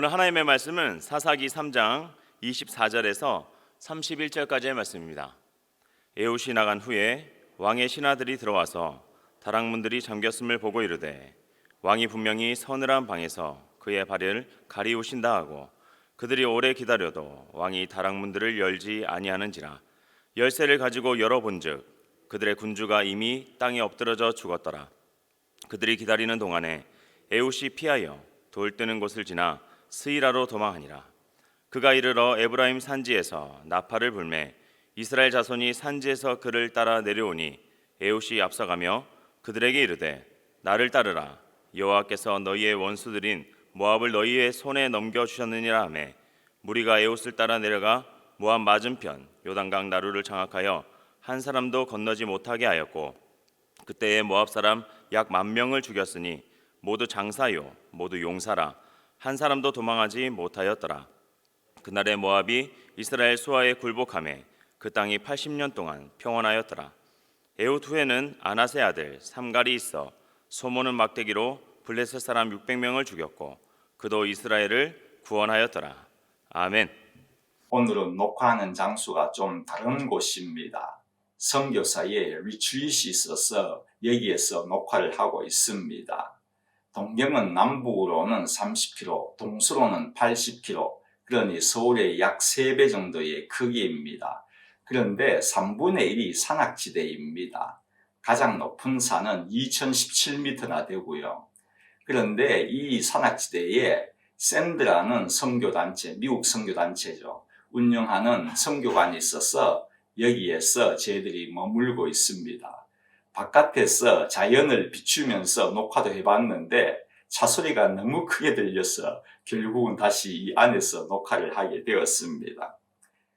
오늘 하나님의 말씀은 사사기 3장 24절에서 31절까지의 말씀입니다. 에웃이 나간 후에 왕의 신하들이 들어와서 다락문들이 잠겼음을 보고 이르되 왕이 분명히 서늘한 방에서 그의 발을 가리우신다 하고 그들이 오래 기다려도 왕이 다락문들을 열지 아니하는지라 열쇠를 가지고 열어본즉 그들의 군주가 이미 땅에 엎드러져 죽었더라 그들이 기다리는 동안에 에웃이 피하여 돌 뜨는 곳을 지나 스이라로 도망하니라. 그가 이르러 에브라임 산지에서 나팔을 불매 이스라엘 자손이 산지에서 그를 따라 내려오니 에웃이 앞서가며 그들에게 이르되 나를 따르라. 여호와께서 너희의 원수들인 모압을 너희의 손에 넘겨 주셨느니라 하매 무리가 에웃을 따라 내려가 모압 맞은편 요단강 나루를 장악하여 한 사람도 건너지 못하게 하였고 그때에 모압 사람 약 만 명을 죽였으니 모두 장사요 모두 용사라 한 사람도 도망하지 못하였더라 그날에 모압이 이스라엘 수하에 굴복함에 그 땅이 80년 동안 평온하였더라 에웃 후에는 아나세 아들 삼갈이 있어 소모는 막대기로 블레셋 사람 600명을 죽였고 그도 이스라엘을 구원하였더라 아멘 오늘은 녹화하는 장소가 좀 다른 곳입니다. 성교사에 리트릿이 있어서 여기에서 녹화를 하고 있습니다. 동경은 남북으로는 30km, 동서로는 80km, 그러니 서울의 약 3배 정도의 크기입니다. 그런데 3분의 1이 산악지대입니다. 가장 높은 산은 2017m나 되고요. 그런데 이 산악지대에 샌드라는 선교단체, 미국 선교단체죠. 운영하는 선교관이 있어서 여기에서 저희들이 머물고 있습니다. 바깥에서 자연을 비추면서 녹화도 해봤는데 차 소리가 너무 크게 들려서 결국은 다시 이 안에서 녹화를 하게 되었습니다.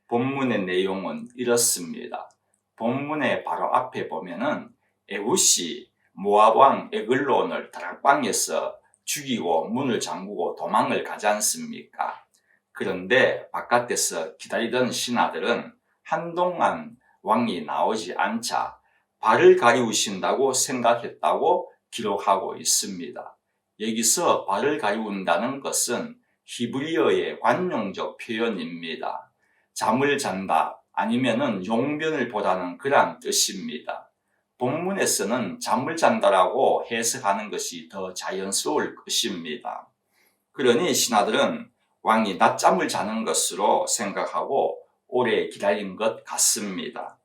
본문의 내용은 이렇습니다. 본문의 바로 앞에 보면은 에우시 모압 왕 에글론을 다락방에서 죽이고 문을 잠그고 도망을 가지 않습니까? 그런데 바깥에서 기다리던 신하들은 한동안 왕이 나오지 않자 발을 가리우신다고 생각했다고 기록하고 있습니다. 여기서 발을 가리운다는 것은 히브리어의 관용적 표현입니다. 잠을 잔다 아니면은 용변을 보다는 그런 뜻입니다. 본문에서는 잠을 잔다라고 해석하는 것이 더 자연스러울 것입니다. 그러니 신하들은 왕이 낮잠을 자는 것으로 생각하고 오래 기다린 것 같습니다.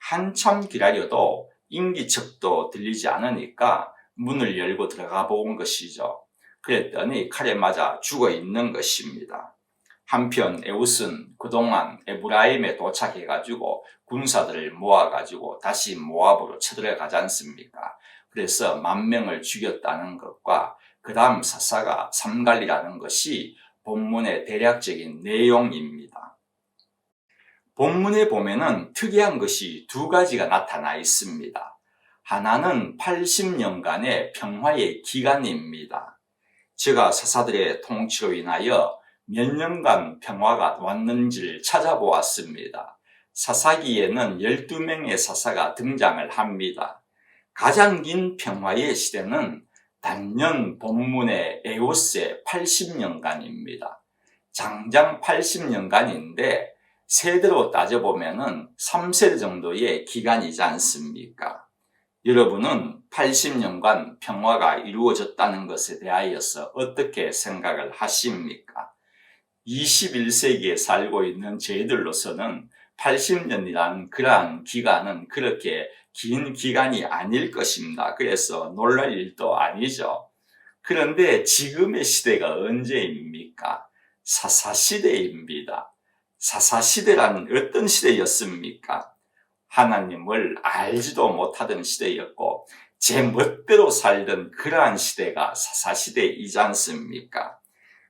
한참 기다려도 인기척도 들리지 않으니까 문을 열고 들어가 본 것이죠. 그랬더니 칼에 맞아 죽어 있는 것입니다. 한편 에웃은 그동안 에브라임에 도착해가지고 군사들을 모아가지고 다시 모압으로 쳐들어가지 않습니까? 그래서 만 명을 죽였다는 것과 그 다음 사사가 삼갈리라는 것이 본문의 대략적인 내용입니다. 본문에 보면은 특이한 것이 두 가지가 나타나 있습니다. 하나는 80년간의 평화의 기간입니다. 제가 사사들의 통치로 인하여 몇 년간 평화가 왔는지를 찾아보았습니다. 사사기에는 12명의 사사가 등장을 합니다. 가장 긴 평화의 시대는 단년 본문의 에오스의 80년간입니다. 장장 80년간인데 세대로 따져보면은 3세대 정도의 기간이지 않습니까? 여러분은 80년간 평화가 이루어졌다는 것에 대하여서 어떻게 생각을 하십니까? 21세기에 살고 있는 저희들로서는 80년이란 그러한 기간은 그렇게 긴 기간이 아닐 것입니다. 그래서 놀랄 일도 아니죠. 그런데 지금의 시대가 언제입니까? 사사시대입니다. 사사시대라는 어떤 시대였습니까? 하나님을 알지도 못하던 시대였고, 제 멋대로 살던 그러한 시대가 사사시대이지 않습니까?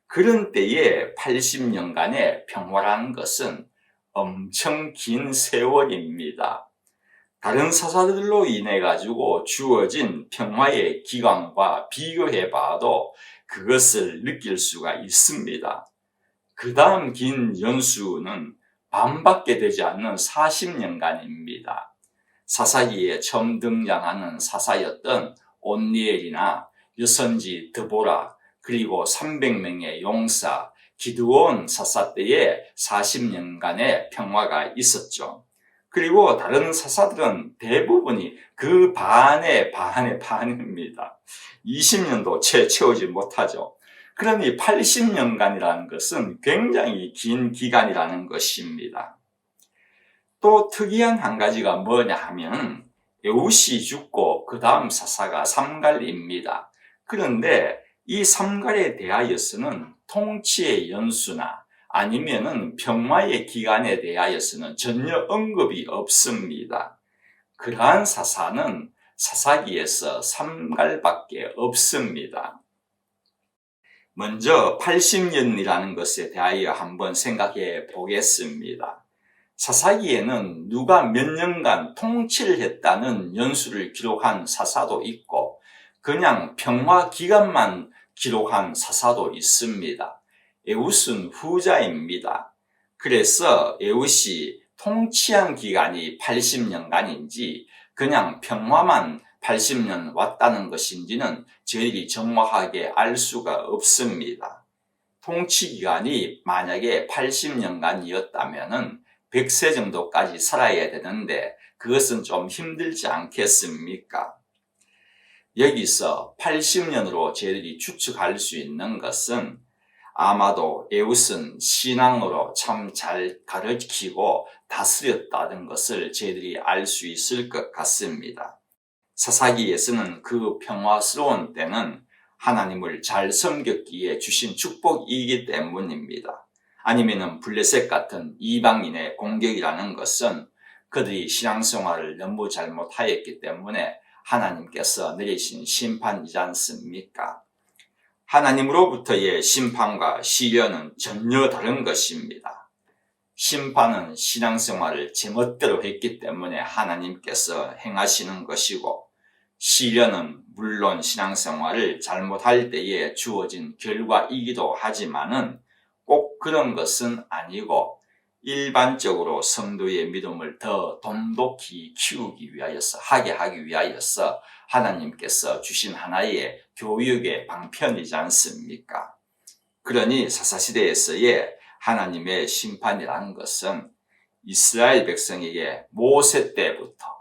그런 때에 80년간의 평화라는 것은 엄청 긴 세월입니다. 다른 사사들로 인해 가지고 주어진 평화의 기간과 비교해 봐도 그것을 느낄 수가 있습니다. 그 다음 긴 연수는 반밖에 되지 않는 40년간입니다. 사사기에 처음 등장하는 사사였던 온니엘이나 여선지 드보라, 그리고 300명의 용사, 기드온 사사 때에 40년간의 평화가 있었죠. 그리고 다른 사사들은 대부분이 그 반의 반의 반입니다. 20년도 채 채우지 못하죠. 그러니 80년간이라는 것은 굉장히 긴 기간이라는 것입니다. 또 특이한 한 가지가 뭐냐 하면 에웃이 죽고 그 다음 사사가 삼갈입니다. 그런데 이 삼갈에 대하여서는 통치의 연수나 아니면은 평화의 기간에 대하여서는 전혀 언급이 없습니다. 그러한 사사는 사사기에서 삼갈밖에 없습니다. 먼저 80년이라는 것에 대하여 한번 생각해 보겠습니다. 사사기에는 누가 몇 년간 통치를 했다는 연수를 기록한 사사도 있고 그냥 평화 기간만 기록한 사사도 있습니다. 에웃은 후자입니다. 그래서 에웃이 통치한 기간이 80년간인지 그냥 평화만 80년 왔다는 것인지는 저희들이 정확하게 알 수가 없습니다. 통치 기간이 만약에 80년간이었다면은 100세 정도까지 살아야 되는데 그것은 좀 힘들지 않겠습니까? 여기서 80년으로 저희들이 추측할 수 있는 것은 아마도 에웃은 신앙으로 참 잘 가르치고 다스렸다는 것을 저희들이 알 수 있을 것 같습니다. 사사기에서는 그 평화스러운 때는 하나님을 잘 섬겼기에 주신 축복이기 때문입니다. 아니면은 블레셋 같은 이방인의 공격이라는 것은 그들이 신앙생활을 너무 잘못하였기 때문에 하나님께서 내리신 심판이지 않습니까? 하나님으로부터의 심판과 시련은 전혀 다른 것입니다. 심판은 신앙생활을 제멋대로 했기 때문에 하나님께서 행하시는 것이고 시련은 물론 신앙생활을 잘못할 때에 주어진 결과이기도 하지만은 꼭 그런 것은 아니고 일반적으로 성도의 믿음을 더 돈독히 키우기 위하여서 하게 하기 위하여서 하나님께서 주신 하나의 교육의 방편이지 않습니까? 그러니 사사시대에서의 하나님의 심판이라는 것은 이스라엘 백성에게 모세 때부터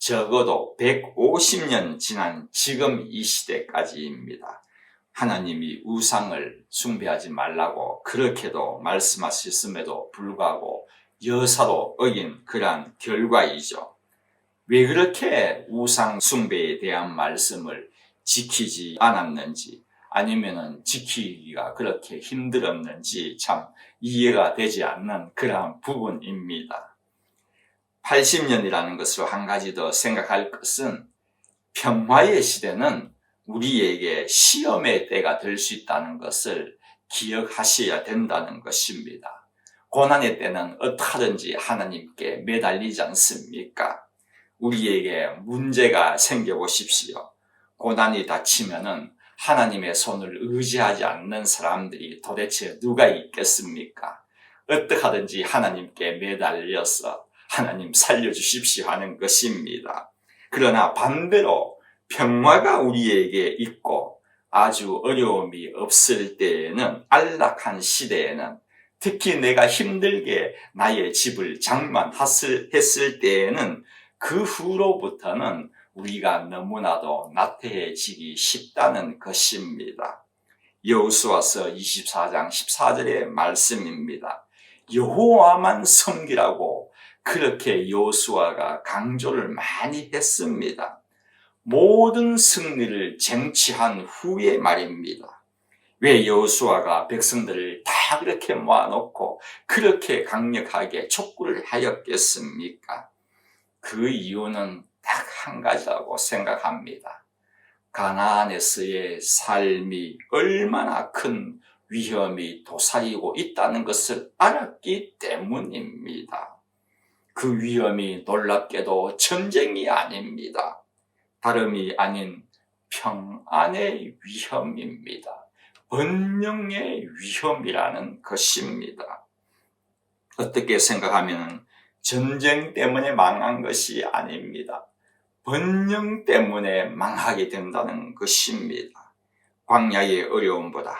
적어도 150년 지난 지금 이 시대까지입니다. 하나님이 우상을 숭배하지 말라고 그렇게도 말씀하셨음에도 불구하고 여사로 어긴 그러한 결과이죠. 왜 그렇게 우상 숭배에 대한 말씀을 지키지 않았는지 아니면은 지키기가 그렇게 힘들었는지 참 이해가 되지 않는 그러한 부분입니다. 80년이라는 것으로 한 가지 더 생각할 것은 평화의 시대는 우리에게 시험의 때가 될 수 있다는 것을 기억하셔야 된다는 것입니다. 고난의 때는 어떻게든지 하나님께 매달리지 않습니까? 우리에게 문제가 생겨보십시오. 고난이 닥치면은 하나님의 손을 의지하지 않는 사람들이 도대체 누가 있겠습니까? 어떻게든지 하나님께 매달려서 하나님 살려주십시오 하는 것입니다. 그러나 반대로 평화가 우리에게 있고 아주 어려움이 없을 때에는 안락한 시대에는 특히 내가 힘들게 나의 집을 장만했을 때에는 그 후로부터는 우리가 너무나도 나태해지기 쉽다는 것입니다. 여호수아서 24장 14절의 말씀입니다. 여호와만 섬기라고 그렇게 여호수아가 강조를 많이 했습니다. 모든 승리를 쟁취한 후의 말입니다. 왜 여호수아가 백성들을 다 그렇게 모아놓고 그렇게 강력하게 촉구를 하였겠습니까? 그 이유는 딱 한 가지라고 생각합니다. 가나안에서의 삶이 얼마나 큰 위험이 도사리고 있다는 것을 알았기 때문입니다. 그 위험이 놀랍게도 전쟁이 아닙니다. 다름이 아닌 평안의 위험입니다. 번영의 위험이라는 것입니다. 어떻게 생각하면 전쟁 때문에 망한 것이 아닙니다. 번영 때문에 망하게 된다는 것입니다. 광야의 어려움보다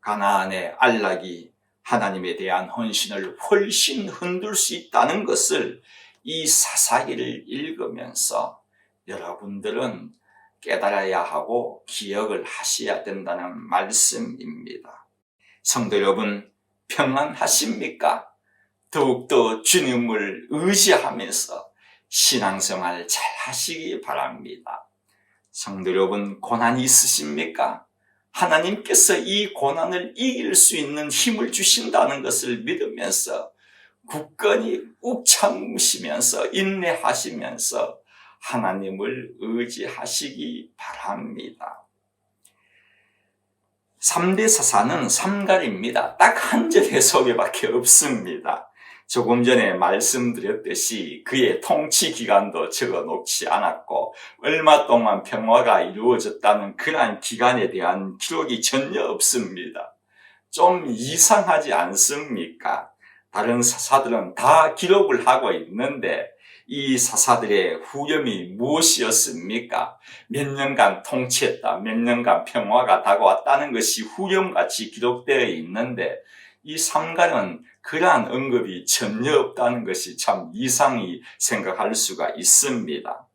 가나안의 안락이 하나님에 대한 헌신을 훨씬 흔들 수 있다는 것을 이 사사기를 읽으면서 여러분들은 깨달아야 하고 기억을 하셔야 된다는 말씀입니다. 성도 여러분, 평안하십니까? 더욱더 주님을 의지하면서 신앙생활 잘 하시기 바랍니다. 성도 여러분, 고난이 있으십니까? 하나님께서 이 고난을 이길 수 있는 힘을 주신다는 것을 믿으면서 굳건히 욱 참으시면서 인내하시면서 하나님을 의지하시기 바랍니다. 3대 사사는 삼갈입니다. 딱 한 절의 소개밖에 없습니다. 조금 전에 말씀드렸듯이 그의 통치 기간도 적어 놓지 않았고 얼마 동안 평화가 이루어졌다는 그러한 기간에 대한 기록이 전혀 없습니다. 좀 이상하지 않습니까? 다른 사사들은 다 기록을 하고 있는데 이 사사들의 후렴이 무엇이었습니까? 몇 년간 통치했다, 몇 년간 평화가 다가왔다는 것이 후렴같이 기록되어 있는데 이 삼가는 그러한 언급이 전혀 없다는 것이 참 이상히 생각할 수가 있습니다.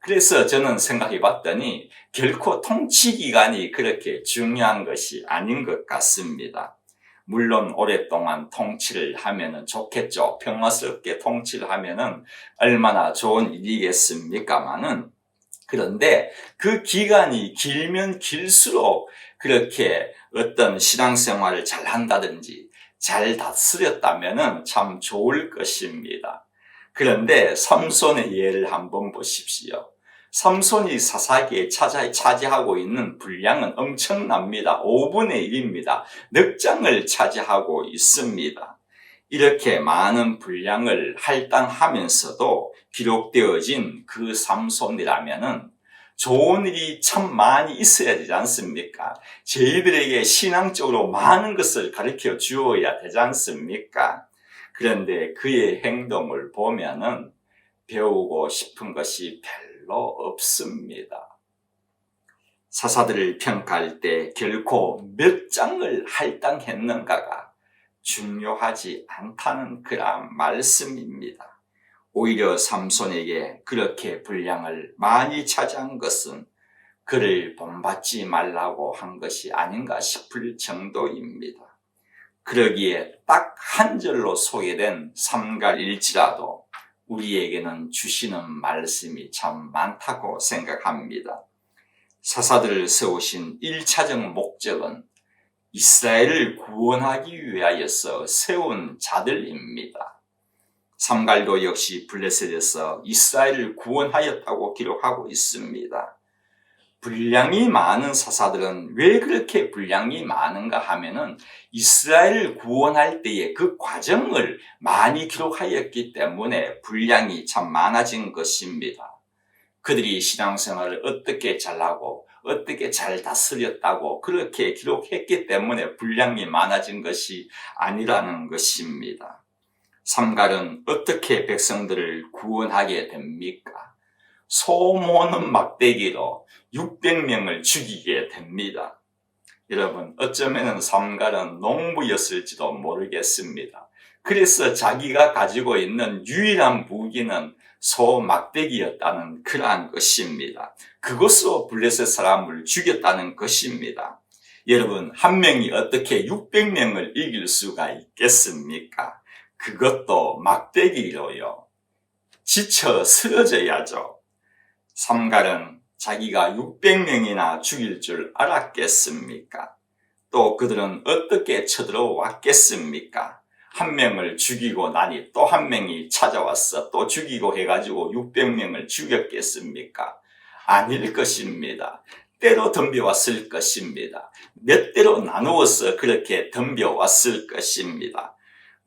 그래서 저는 생각해 봤더니 결코 통치 기간이 그렇게 중요한 것이 아닌 것 같습니다. 물론 오랫동안 통치를 하면은 좋겠죠. 평화스럽게 통치를 하면은 얼마나 좋은 일이겠습니까마는 그런데 그 기간이 길면 길수록 그렇게 어떤 신앙생활을 잘 한다든지 잘 다스렸다면은 참 좋을 것입니다. 그런데 삼손의 예를 한번 보십시오. 삼손이 사사기에 찾아, 차지하고 있는 분량은 엄청납니다. 5분의 1입니다. 넉 장을 차지하고 있습니다. 이렇게 많은 분량을 할당하면서도 기록되어진 그 삼손이라면은 좋은 일이 참 많이 있어야 되지 않습니까? 저희들에게 신앙적으로 많은 것을 가르쳐 주어야 되지 않습니까? 그런데 그의 행동을 보면은 배우고 싶은 것이 별로 없습니다. 사사들을 평가할 때 결코 몇 장을 할당했는가가 중요하지 않다는 그런 말씀입니다. 오히려 삼손에게 그렇게 분량을 많이 차지한 것은 그를 본받지 말라고 한 것이 아닌가 싶을 정도입니다. 그러기에 딱 한 절로 소개된 삼갈일지라도 우리에게는 주시는 말씀이 참 많다고 생각합니다. 사사들을 세우신 1차적 목적은 이스라엘을 구원하기 위하여서 세운 자들입니다. 삼갈도 역시 블레셋에서 이스라엘을 구원하였다고 기록하고 있습니다. 분량이 많은 사사들은 왜 그렇게 분량이 많은가 하면은 이스라엘을 구원할 때의 그 과정을 많이 기록하였기 때문에 분량이 참 많아진 것입니다. 그들이 신앙생활을 어떻게 잘하고 어떻게 잘 다스렸다고 그렇게 기록했기 때문에 분량이 많아진 것이 아니라는 것입니다. 삼갈은 어떻게 백성들을 구원하게 됩니까? 소 모는 막대기로 600명을 죽이게 됩니다. 여러분, 어쩌면 삼갈은 농부였을지도 모르겠습니다. 그래서 자기가 가지고 있는 유일한 무기는 소 막대기였다는 그러한 것입니다. 그것으로 블레셋 사람을 죽였다는 것입니다. 여러분, 한 명이 어떻게 600명을 이길 수가 있겠습니까? 그것도 막대기로요. 지쳐 쓰러져야죠. 삼갈은 자기가 600명이나 죽일 줄 알았겠습니까? 또 그들은 어떻게 쳐들어왔겠습니까? 한 명을 죽이고 나니 또 한 명이 찾아왔어 또 죽이고 해가지고 600명을 죽였겠습니까? 아닐 것입니다. 때로 덤벼왔을 것입니다. 몇 대로 나누어서 그렇게 덤벼왔을 것입니다.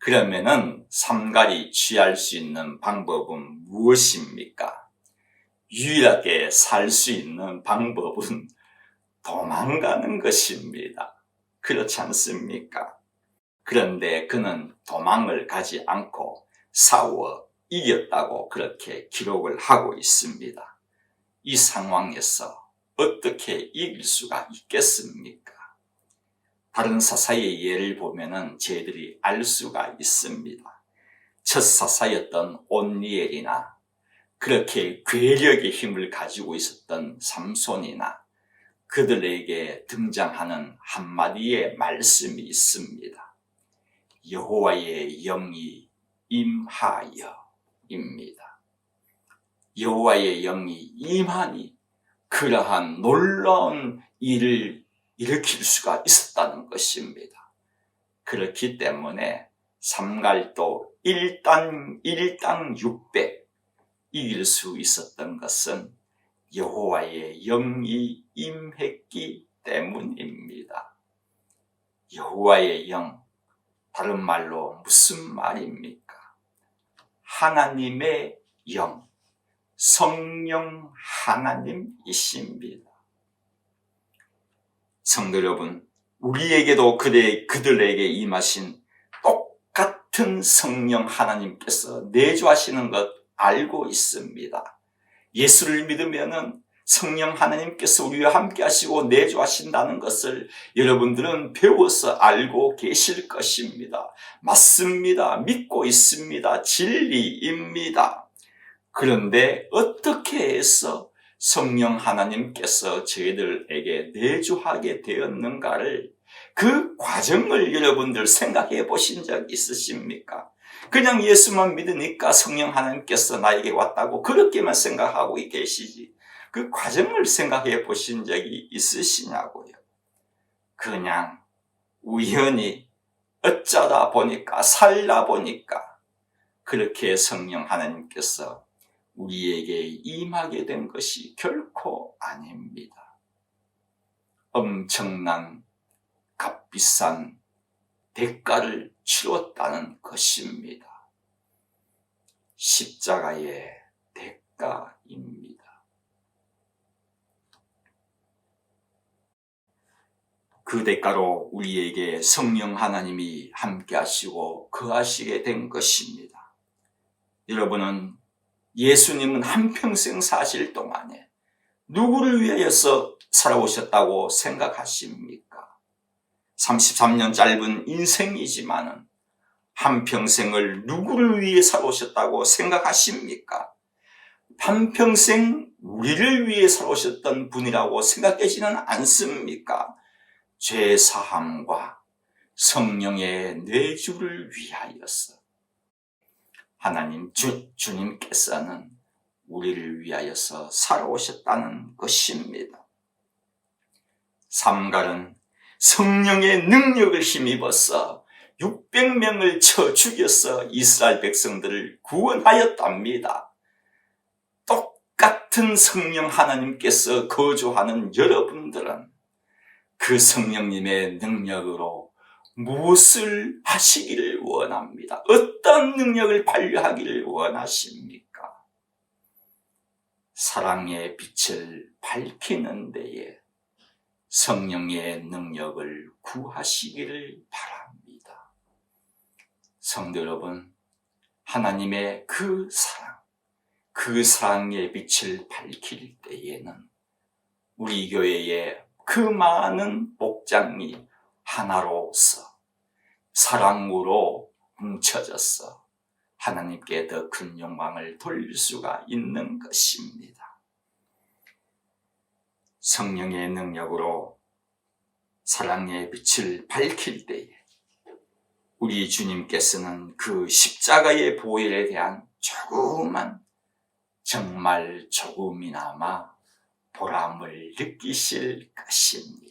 그러면은 삼갈이 취할 수 있는 방법은 무엇입니까? 유일하게 살 수 있는 방법은 도망가는 것입니다. 그렇지 않습니까? 그런데 그는 도망을 가지 않고 싸워 이겼다고 그렇게 기록을 하고 있습니다. 이 상황에서 어떻게 이길 수가 있겠습니까? 다른 사사의 예를 보면은 저희들이 알 수가 있습니다. 첫 사사였던 온니엘이나 그렇게 괴력의 힘을 가지고 있었던 삼손이나 그들에게 등장하는 한마디의 말씀이 있습니다. 여호와의 영이 임하여입니다. 여호와의 영이 임하니 그러한 놀라운 일을 일으킬 수가 있었다는 것입니다. 그렇기 때문에 삼갈도 1당 1당 600 이길 수 있었던 것은 여호와의 영이 임했기 때문입니다. 여호와의 영 다른 말로 무슨 말입니까? 하나님의 영 성령 하나님이십니다. 성도 여러분, 우리에게도 그대, 그들에게 임하신 똑같은 성령 하나님께서 내주하시는 것 알고 있습니다. 예수를 믿으면은 성령 하나님께서 우리와 함께 하시고 내주하신다는 것을 여러분들은 배워서 알고 계실 것입니다. 맞습니다. 믿고 있습니다. 진리입니다. 그런데 어떻게 해서 성령 하나님께서 저희들에게 내주하게 되었는가를 그 과정을 여러분들 생각해 보신 적 있으십니까? 그냥 예수만 믿으니까 성령 하나님께서 나에게 왔다고 그렇게만 생각하고 계시지. 그 과정을 생각해 보신 적이 있으시냐고요. 그냥 우연히 어쩌다 보니까 살다 보니까 그렇게 성령 하나님께서 우리에게 임하게 된 것이 결코 아닙니다. 엄청난 값비싼 대가를 치렀다는 것입니다. 십자가의 대가입니다. 그 대가로 우리에게 성령 하나님이 함께 하시고 거하시게 된 것입니다. 여러분은 예수님은 한평생 사실 동안에 누구를 위하여서 살아오셨다고 생각하십니까? 33년 짧은 인생이지만은 한평생을 누구를 위해 살아오셨다고 생각하십니까? 한평생 우리를 위해 살아오셨던 분이라고 생각되지는 않습니까? 죄 사함과 성령의 뇌주를 위하여서 하나님 주, 주님께서는 우리를 위하여서 살아오셨다는 것입니다. 삼갈은 성령의 능력을 힘입어서 600명을 쳐 죽여서 이스라엘 백성들을 구원하였답니다. 똑같은 성령 하나님께서 거주하는 여러분들은 그 성령님의 능력으로 무엇을 하시기를 원합니다. 어떤 능력을 발휘하기를 원하십니까? 사랑의 빛을 밝히는 데에 성령의 능력을 구하시기를 바랍니다. 성도 여러분, 하나님의 그 사랑, 그 사랑의 빛을 밝힐 때에는 우리 교회의 그 많은 목장이 하나로서 사랑으로 뭉쳐져서 하나님께 더큰 영광을 돌릴 수가 있는 것입니다. 성령의 능력으로 사랑의 빛을 밝힐 때에 우리 주님께서는 그 십자가의 보혈에 대한 조금만 정말 조금이나마 보람을 느끼실 것입니다.